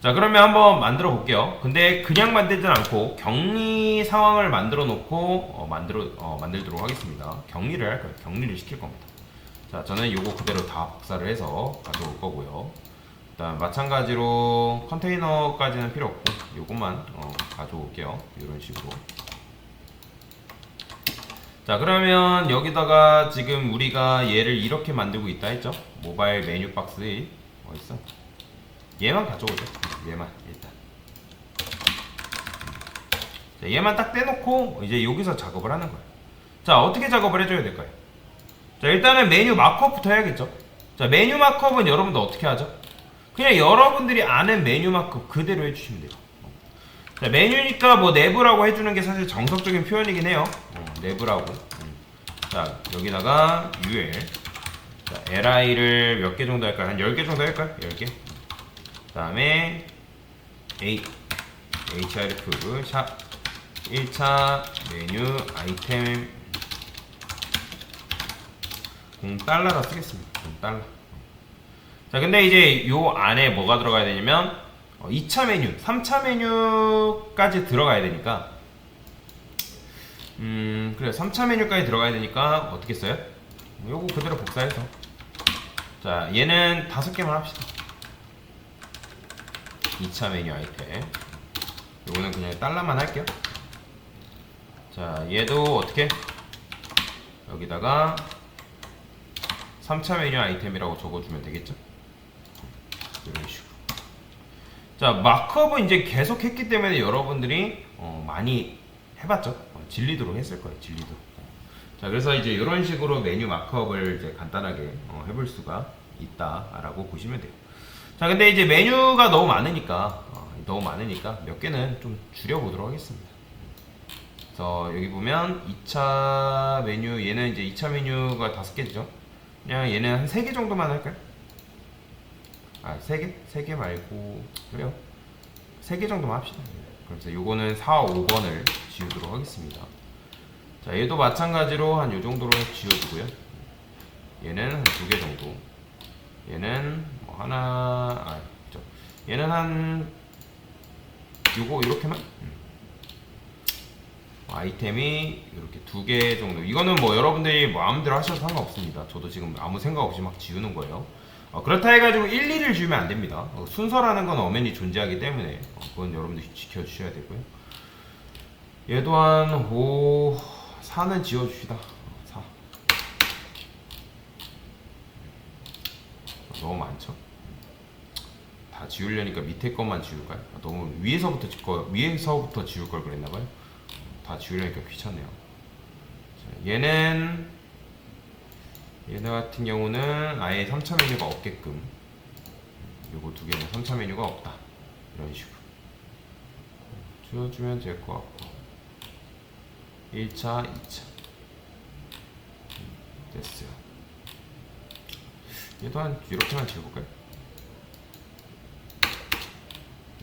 자 그러면 한번 만들어 볼게요. 근데 그냥 만들진 않고 격리 상황을 만들어 놓고 어, 만들어 어, 만들도록 하겠습니다. 격리를 할 거예요. 격리를 시킬 겁니다. 자 저는 요거 그대로 다 복사를 해서 가져올 거고요. 일단 마찬가지로 컨테이너까지는 필요 없고 요것만 어, 가져올게요. 이런 식으로. 자 그러면 여기다가 지금 우리가 얘를 이렇게 만들고 있다 했죠? 모바일 메뉴 박스에 어딨어? 얘만 가져오죠. 얘만 일단. 자, 얘만 딱 떼놓고 이제 여기서 작업을 하는 거예요. 자 어떻게 작업을 해줘야 될까요? 자 일단은 메뉴 마크업부터 해야겠죠. 자 메뉴 마크업은 여러분들 어떻게 하죠? 그냥 여러분들이 아는 메뉴 마크업 그대로 해주시면 돼요. 자 메뉴니까 뭐 내부라고 해주는 게 사실 정석적인 표현이긴 해요. 어, 내부라고. 음. 자 여기다가 ul 자, li를 몇 개 정도 할까요? 한 10개 정도 할까요? 10개? 그 다음에 A hrf 샵 1차 메뉴 아이템 0달러라 쓰겠습니다. 0달러. 자 근데 이제 요 안에 뭐가 들어가야 되냐면 어, 2차 메뉴 3차 메뉴까지 들어가야 되니까 음 그래 3차 메뉴까지 들어가야 되니까 어떻게 써요? 요거 그대로 복사해서. 자 얘는 다섯 개만 합시다 2차 메뉴 아이템. 요거는 그냥 달러만 할게요. 자 얘도 어떻게? 여기다가 3차 메뉴 아이템이라고 적어주면 되겠죠? 이런 식으로. 자 마크업은 이제 계속 했기 때문에 여러분들이 어, 많이 해봤죠? 어, 진리도록 했을 거예요 진리도. 자 그래서 이제 이런 식으로 메뉴 마크업을 이제 간단하게 어, 해볼 수가 있다라고 보시면 돼요 자 근데 이제 메뉴가 너무 많으니까 어, 너무 많으니까 몇 개는 좀 줄여보도록 하겠습니다 그래서 여기 보면 2차 메뉴 얘는 이제 2차 메뉴가 다섯 개죠 그냥 얘는 한세개 정도만 할까요? 아, 세 개? 세개 말고 그래요. 세개 정도만 합시다. 그래서 요거는 4, 5번을 지우도록 하겠습니다. 자, 얘도 마찬가지로 한 요 정도로 지워주고요. 얘는 한 두 개 정도. 얘는 뭐 하나, 아, 그죠. 얘는 한 요거 이렇게만. 음. 아이템이 이렇게 두 개 정도. 이거는 뭐 여러분들이 마음대로 하셔도 상관없습니다. 저도 지금 아무 생각 없이 막 지우는 거예요. 어, 그렇다 해가지고 1, 2를 지우면 안 됩니다. 어, 순서라는 건 엄연히 존재하기 때문에 어, 그건 여러분들이 지켜주셔야 되고요. 얘도 한 5, 4는 지워줍시다. 4. 너무 많죠? 다 지우려니까 밑에 것만 지울까요? 아, 너무 위에서부터 지, 거, 위에서부터 지울 걸 그랬나봐요. 다 지우려니까 귀찮네요. 자, 얘는 얘네 같은 경우는 아예 3차 메뉴가 없게끔 요거 두 개는 3차 메뉴가 없다 이런 식으로 지워주면 될 것 같고 1차, 2차 됐어요 얘도 한 이렇게만 지워볼까요?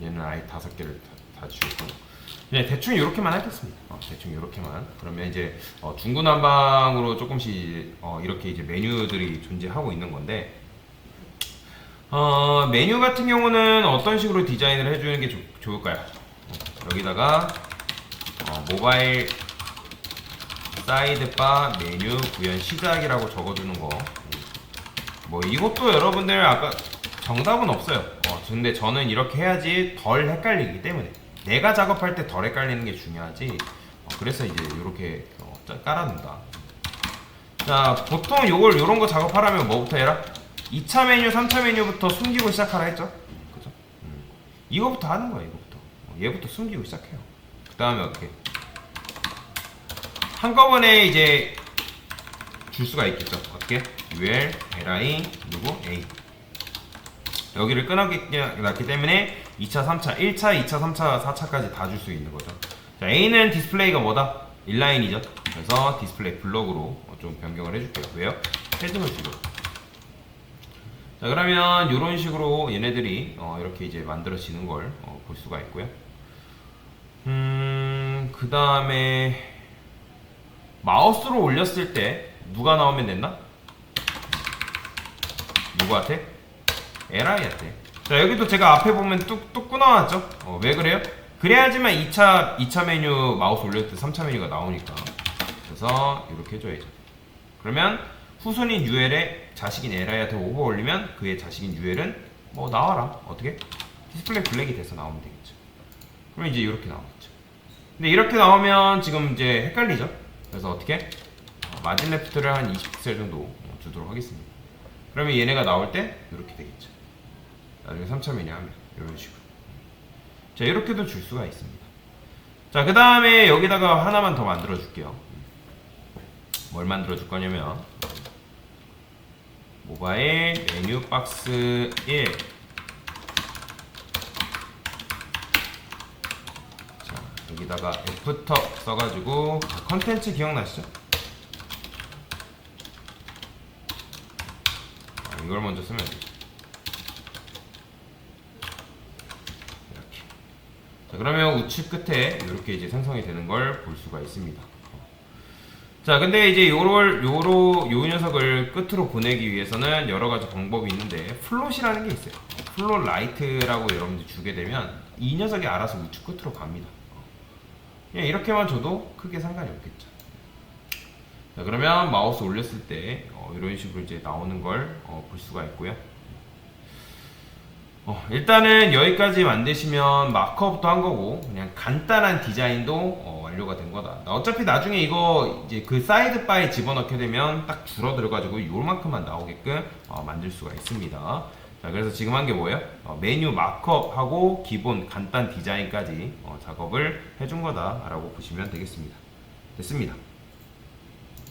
얘는 아예 다섯 개를 다, 다 지우고 그냥 대충 이렇게만 하겠습니다. 어, 대충 이렇게만. 그러면 이제 어, 중구난방으로 조금씩 어, 이렇게 이제 메뉴들이 존재하고 있는 건데 어, 메뉴 같은 경우는 어떤 식으로 디자인을 해주는 게 좋, 좋을까요? 어, 여기다가 어, 모바일 사이드바 메뉴 구현 시작이라고 적어주는 거. 뭐 이것도 여러분들 아까 정답은 없어요. 어, 근데 저는 이렇게 해야지 덜 헷갈리기 때문에 내가 작업할 때 덜 헷갈리는 게 중요하지. 어, 그래서 이제 이렇게 어, 짜- 깔아둔다. 자, 보통 요걸 요런 거 작업하려면 뭐부터 해라? 2차 메뉴, 3차 메뉴부터 숨기고 시작하라 했죠? 그죠? 음. 이거부터 하는 거야, 이거부터. 어, 얘부터 숨기고 시작해요. 그 다음에 어떻게? 한꺼번에 이제 줄 수가 있겠죠. 어떻게? ul, li, 누구? a. 여기를 났기 때문에 2차, 3차, 1차, 2차, 3차, 4차까지 다 줄 수 있는 거죠. 자, A는 디스플레이가 뭐다? 인라인이죠. 그래서 디스플레이 블록으로 좀 변경을 해줄게요. 왜요? 헤딩을 주고. 자, 그러면 이런 식으로 얘네들이 어, 이렇게 이제 만들어지는 걸 어, 볼 수가 있고요. 음, 그 다음에 마우스로 올렸을 때 누가 나오면 됐나? 누구한테? LI한테 자 여기도 제가 앞에 보면 뚝뚝 끊어놨죠? 어, 왜 그래요? 그래야지만 2차 2차 메뉴 마우스 올렸을 때 3차 메뉴가 나오니까. 그래서 이렇게 해줘야죠. 그러면 후손인 UL에 자식인 에라이한테 오버 올리면 그의 자식인 UL은 뭐 나와라. 어떻게? 디스플레이 블랙이 돼서 나오면 되겠죠. 그러면 이제 이렇게 나오겠죠. 근데 이렇게 나오면 지금 이제 헷갈리죠? 그래서 어떻게? 어, 마진 레프트를 한 20픽셀 정도 어, 주도록 하겠습니다 그러면 얘네가 나올 때 이렇게 되겠죠. 나중에 3차 메뉴 하면 이런 식으로. 자 이렇게도 줄 수가 있습니다. 자그 다음에 여기다가 하나만 더 만들어 줄게요. 뭘 만들어 줄 거냐면 모바일 메뉴 박스 1 자, 여기다가 애프터 써가지고 자, 컨텐츠 기억나시죠? 아, 이걸 먼저 쓰면 되죠. 이렇게. 자, 그러면 우측 끝에 이렇게 이제 생성이 되는 걸 볼 수가 있습니다. 자, 근데 이제 요럴 요로 요 녀석을 끝으로 보내기 위해서는 여러 가지 방법이 있는데 플롯이라는 게 있어요. 플롯 라이트라고 여러분들 주게 되면 이 녀석이 알아서 우측 끝으로 갑니다. 그냥 이렇게만 줘도 크게 상관이 없겠죠. 자, 그러면 마우스 올렸을 때 어, 이런 식으로 이제 나오는 걸 어, 볼 수가 있고요. 어, 일단은 여기까지 만드시면 마크업도 한 거고 그냥 간단한 디자인도 어, 완료가 된 거다. 어차피 나중에 이거 이제 그 사이드 바에 집어넣게 되면 딱 줄어들어 가지고 요만큼만 나오게끔 어, 만들 수가 있습니다. 자, 그래서 지금 한 게 뭐예요? 어, 메뉴 마크업하고 기본 간단 디자인까지 어, 작업을 해준 거다라고 보시면 되겠습니다. 됐습니다.